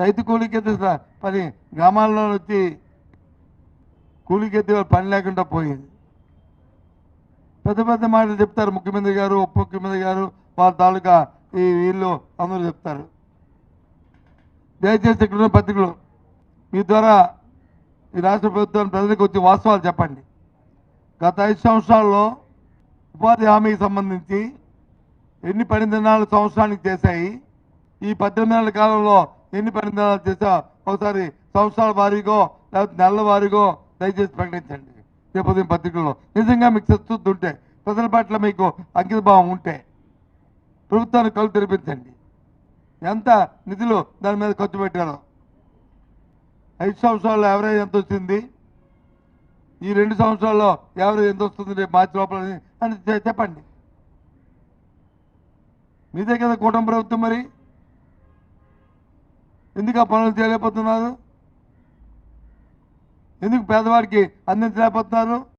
రైతు కూలికెత్తి స- పని గ్రామాల్లో వచ్చి కూలికెత్తే పని లేకుండా పోయింది. పెద్ద పెద్ద మాటలు చెప్తారు ముఖ్యమంత్రి గారు ఉప ముఖ్యమంత్రి గారు వాళ్ళ తాలూకా ఈ వీళ్ళు అందరూ చెప్తారు. దయచేసి ఇక్కడ పత్రికలు మీ ద్వారా ఈ రాష్ట్ర ప్రభుత్వం ప్రజలకు వచ్చి వాస్తవాలు చెప్పండి. గత ఐదు సంవత్సరాల్లో ఉపాధి హామీకి సంబంధించి ఎన్ని పని దినాలు సంవత్సరానికి చేశాయి? ఈ పద్దెనిమిది నెలల కాలంలో ఎన్ని పరిణామాలు దినాలు చేసా ఒకసారి సంవత్సరాల వారీగో లేకపోతే నెలల వారీగో దయచేసి ప్రకటించండి. రేపు పత్రికల్లో నిజంగా మీకు చూస్తుంటే ప్రజల పట్ల మీకు అంకితభావం ఉంటే ప్రభుత్వానికి కళ్ళు తెరిపించండి. ఎంత నిధులు దాని మీద ఖర్చు పెట్టారో ఐదు సంవత్సరాల్లో ఎవరైజ్ ఎంత వచ్చింది? ఈ రెండు సంవత్సరాల్లో ఎవరు ఎంత వస్తుంది రేపు మార్చి లోపల అని చెప్పండి. మీదే కదా కూటమి ప్రభుత్వం మరి? ఎందుకు ఆ పనులు చేయలేకపోతున్నారు? ఎందుకు పేదవాడికి అందించలేకపోతున్నారు?